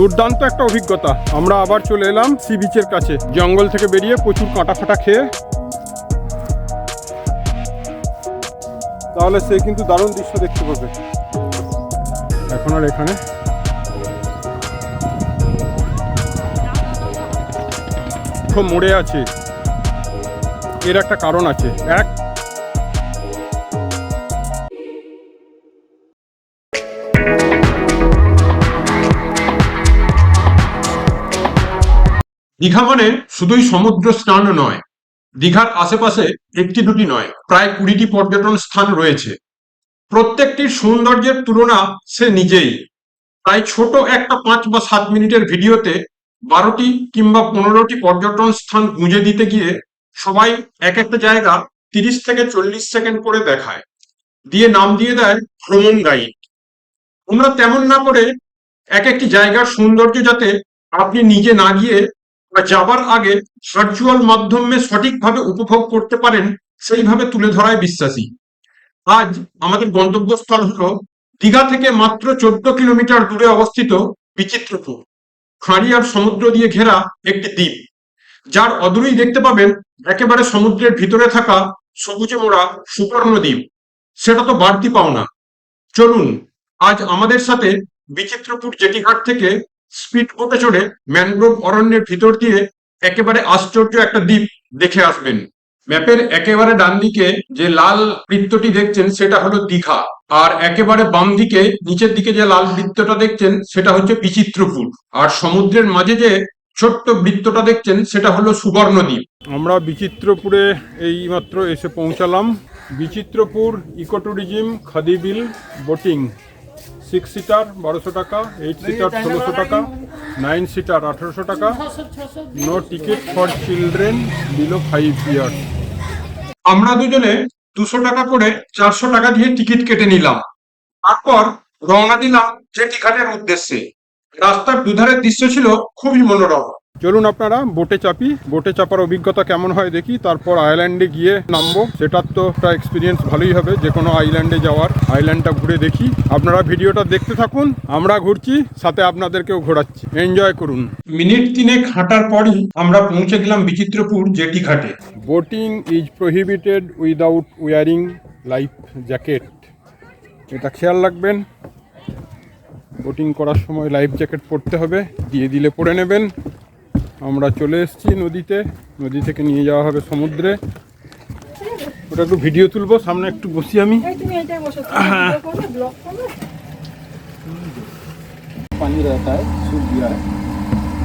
দুর্দান্ত একটা অভিজ্ঞতা। আমরা আবার চলে এলাম সি বিচের কাছে। জঙ্গল থেকে বেরিয়ে প্রচুর কাঁটা ফাটা খেয়ে। তাহলে সে কিন্তু দারুণ দৃশ্য দেখতে পাবে। এখন আর এখানে খুব মরে আছে। এর একটা কারণ আছে। এক দীঘা মানে শুধুই সমুদ্র স্নান নয়, দীঘার আশেপাশে একটি দুটি নয়, প্রায় কুড়িটি পর্যটন স্থান রয়েছে। প্রত্যেকটির সৌন্দর্যের তুলনা সে নিজেই। তাই ছোট একটা পাঁচ বা সাত মিনিটের ভিডিওতে বারোটি কিংবা পনেরোটি পর্যটন স্থান গুঁজে দিতে গিয়ে সবাই এক একটা জায়গা তিরিশ থেকে চল্লিশ সেকেন্ড করে দেখায়। দিয়ে নাম দিয়ে দেয় ভ্রমণ গাইড। আমরা তেমন না করে এক একটি জায়গার সৌন্দর্য যাতে আপনি নিজে না গিয়ে যাবার আগে ভার্চুয়াল মাধ্যমে সঠিকভাবে উপভোগ করতে পারেন, সেইভাবে তুলে ধরায় বিশ্বাসী। আজ আমাদের গন্তব্যস্থল হলো দীঘা থেকে মাত্র চোদ্দ কিলোমিটার দূরে অবস্থিত বিচিত্রপুর খাঁড়ি আর সমুদ্র দিয়ে ঘেরা একটি দ্বীপ, যার অদূরেই দেখতে পাবেন একেবারে সমুদ্রের ভিতরে থাকা সবুজে মোড়া সুবর্ণ দ্বীপ। সেটা তো বাড়তি পাওনা। চলুন, আজ আমাদের সাথে বিচিত্রপুর জেটিঘাট থেকে স্পিড বোটে চড়ে ম্যানগ্রোভ অরণ্যের ভিতর দিয়ে একেবারে আশ্চর্য একটা দ্বীপ দেখে আসবেন। ম্যাপের একেবারে ডান দিকে যে লাল বৃত্তটি দেখছেন, সেটা হলো দীঘা। আর একেবারে বাম দিকে, নিচের দিকে যে লাল বৃত্তটা দেখছেন, সেটা হচ্ছে বিচিত্রপুর। আর সমুদ্রের মাঝে যে ছোট্ট বৃত্তটা দেখছেন, সেটা হলো সুবর্ণদ্বীপ। আমরা বিচিত্রপুরে এইমাত্র এসে পৌঁছালাম। Bichitrapur eco tourism Khadibil boating. Six seater বারোশো টাকা এইট সিটার ষোলোশো টাকা নাইন সিটার আঠেরোশো টাকা। No ticket for children below five year আমরা দুজনে দুশো টাকা করে চারশো টাকা দিয়ে টিকিট কেটে নিলাম। তারপর রওনা দিলাম জেটিঘাটের উদ্দেশ্যে। রাস্তার দুধারের দৃশ্য ছিল খুবই মনোরম। চলুন আপনারা বোটে চাপি। বোটে চাপার অভিজ্ঞতা কেমন হয় দেখি তারপর আইল্যান্ডে গিয়ে নামবো। সেটার তো একটা এক্সপিরিয়েন্স ভালোই হবে যে কোনো আইল্যান্ডে যাওয়ার। আইল্যান্ডটা ঘুরে দেখি। আপনারা ভিডিওটা দেখতে থাকুন আমরা ঘুরছি সাথে আপনাদেরকেও ঘোরাচ্ছি। এনজয় করুন। মিনিট তিনেক হাঁটার পরই আমরা পৌঁছে গেলাম বিচিত্রপুর জেটি ঘাটে। Boating is prohibited without wearing life jacket এটা খেয়াল রাখবেন। বোটিং করার সময় লাইফ জ্যাকেট পরতে হবে দিয়ে দিলে পরে নেবেন। আমরা চলে এসেছি নদীতে নদী থেকে নিয়ে যাওয়া হবে সমুদ্রে ওটা একটু ভিডিও তুলবো সামনে একটু বসি আমি এই তুমি এইটাই বসো ভিডিও করবে ব্লগ করবে पानी रहता है सूख गया है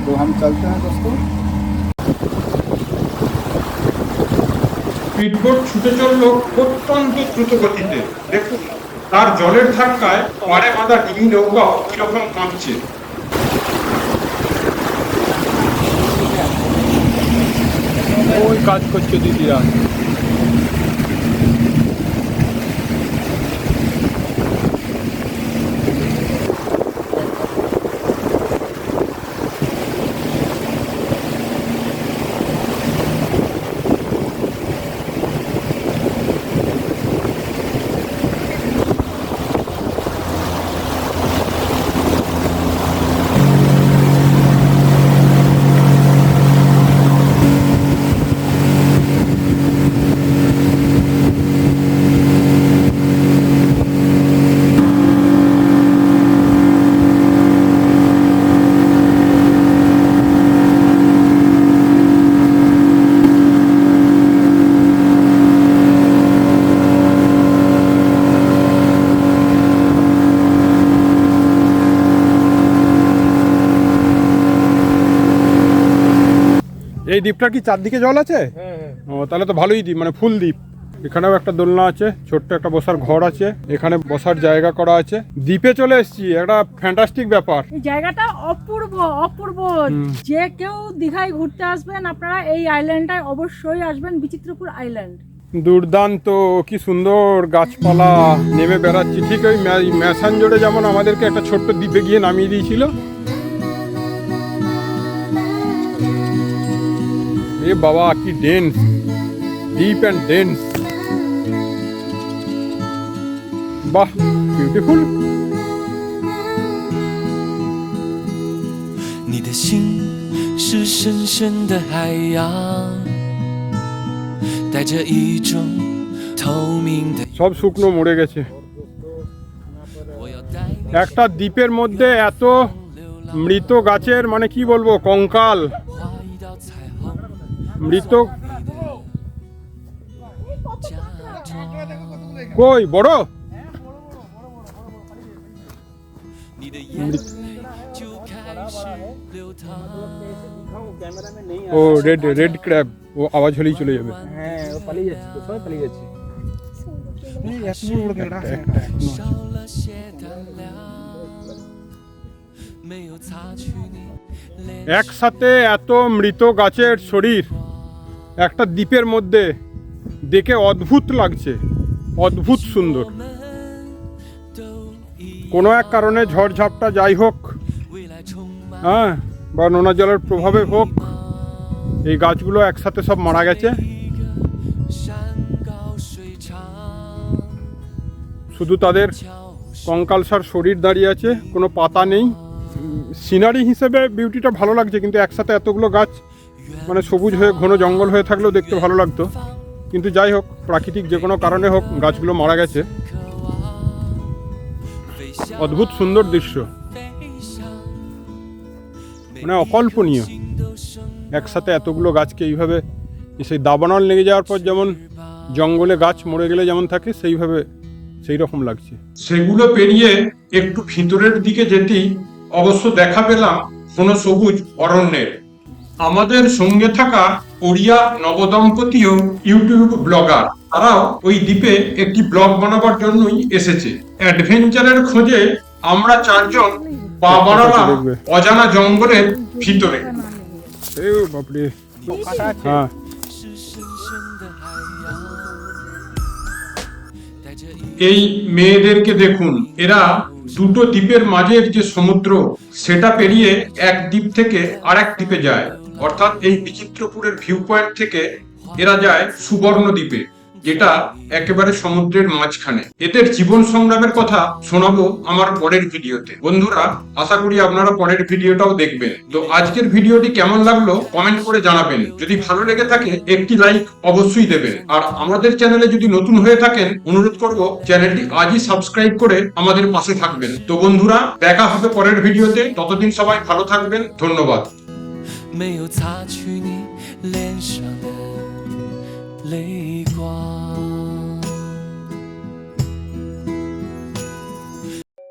तो हम चलते हैं दोस्तों স্পিডবোট ছুটে চললো অত্যন্ত দ্রুত গতিতে দেখুন তার জলের ধাক্কায় পাড়ে বাঁধা ডিঙি নৌকাও কিরকম কাঁপছে ওই কাজ করছে দিদিরা। এই দ্বীপটার কি চারদিকে জল আছে? ও তাহলে তো ভালোই দ্বীপ মানে ফুল দ্বীপ। এখানেও একটা দোলনা আছে ছোট্ট একটা বসার ঘর আছে এখানে বসার জায়গা করা আছে। দ্বীপে চলে এসেছি একটা ফ্যান্টাস্টিক ব্যাপার। এই জায়গাটা অপূর্ব অপূর্ব। যে কেউ দীঘায় ঘুরতে আসবেন আপনারা এই আইল্যান্ডটায় অবশ্যই আসবেন বিচিত্রপুর আইল্যান্ড দুর্দান্ত কি সুন্দর গাছপালা নেমে বেড়াচ্ছি। ঠিক ওই ম্যাসাঞ্জোরে যেমন আমাদেরকে একটা ছোট্ট দ্বীপে গিয়ে নামিয়ে দিয়েছিল বাবা কি ডেন্স ডিপ অ্যান্ড ডেন্স বাহ বিউটিফুল 心是深深的海洋，带着一种透明的。 সব শুকনো মরে গেছে 我要带你 একটা দ্বীপের মধ্যে এত মৃত গাছের মানে কি বলবো কঙ্কাল 画一道彩虹， মৃত? কই বড়? ও রেড রেড ক্র্যাব ও আওয়াজ হলেই চলে যাবে। একসাথে এত মৃত গাছের শরীর। একটা দ্বীপের মধ্যে দেখে অদ্ভুত লাগছে, অদ্ভুত সুন্দর। কোনো এক কারণে ঝড়ঝাপটা যাই হোক হ্যাঁ বা নোনা জলের প্রভাবে হোক, এই গাছগুলো একসাথে সব মারা গেছে। শুধু তাদের কঙ্কালসার শরীর দাঁড়িয়ে আছে, কোনো পাতা নেই। সিনারি হিসেবে বিউটিটা ভালো লাগছে, কিন্তু একসাথে এতগুলো গাছ মানে সবুজ হয়ে, ঘন জঙ্গল হয়ে থাকলেও দেখতে ভালো লাগতো। কিন্তু যাই হোক, প্রাকৃতিক যে কোনো কারণে হোক, গাছগুলো মারা গেছে। অদ্ভুত সুন্দর দৃশ্য। মানে অকল্পনীয়। একসাথে এতগুলো গাছকে এইভাবে, সেই দাবানল লেগে যাওয়ার পর যেমন জঙ্গলে গাছ মরে গেলে যেমন থাকে, সেইভাবে সেই রকম লাগছে। সেগুলো পেরিয়ে একটু ভিতরের দিকে যেতেই অবশ্য দেখা পেলাম কোনো সবুজ অরণ্যের। আমাদের সঙ্গে থাকা কোরিয়া নবদম্পতিও ইউটিউব ব্লগার। তারাও ওই দ্বীপে একটি ব্লগ বানাবার জন্যই এসেছে। অ্যাডভেঞ্চারের খোঁজে আমরা চারজন অজানা জঙ্গলের ভিতরে। হ্যাঁ। এই মেয়েদেরকে দেখুন এরা দুটো দ্বীপের মাঝের যে সমুদ্র সেটা পেরিয়ে এক দ্বীপ থেকে আরেক দ্বীপে যায়। অর্থাৎ এই বিচিত্রপুরের ভিউ পয়েন্ট থেকে এরা যায় সুবর্ণ দ্বীপে যেটা একেবারে সমুদ্রের মাঝখানে। এদের জীবন সংগ্রামের কথা শোনাবো আমার পরের ভিডিওতে। বন্ধুরা, আশা করি আপনারা পরের ভিডিওটাও দেখবেন। তো আজকের ভিডিওটি কেমন লাগল কমেন্ট করে জানাবেন। যদি ভালো লেগে থাকে, একটি লাইক অবশ্যই দেবেন। আর আমাদের চ্যানেলে যদি নতুন হয়ে থাকেন, অনুরোধ করব চ্যানেলটি আজই সাবস্ক্রাইব করে আমাদের পাশে থাকবেন। তো বন্ধুরা, দেখা হবে পরের ভিডিওতে। ততদিন সবাই ভালো থাকবেন। ধন্যবাদ। 没有擦去你脸上的泪光。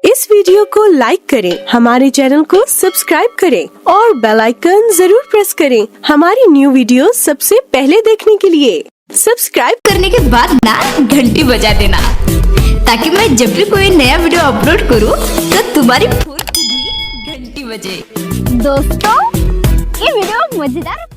इस वीडियो को लाइक करें हमारे चैनल को सब्सक्राइब करें और बेल आइकन जरूर प्रेस करें हमारी न्यू वीडियो सबसे पहले देखने के लिए सब्सक्राइब करने के बाद ना घंटी बजा देना ताकि मैं जब भी कोई नया वीडियो अपलोड करूं तो तुम्हारी फोन की भी घंटी बजे दोस्तों ये वीडियो मज़ेदार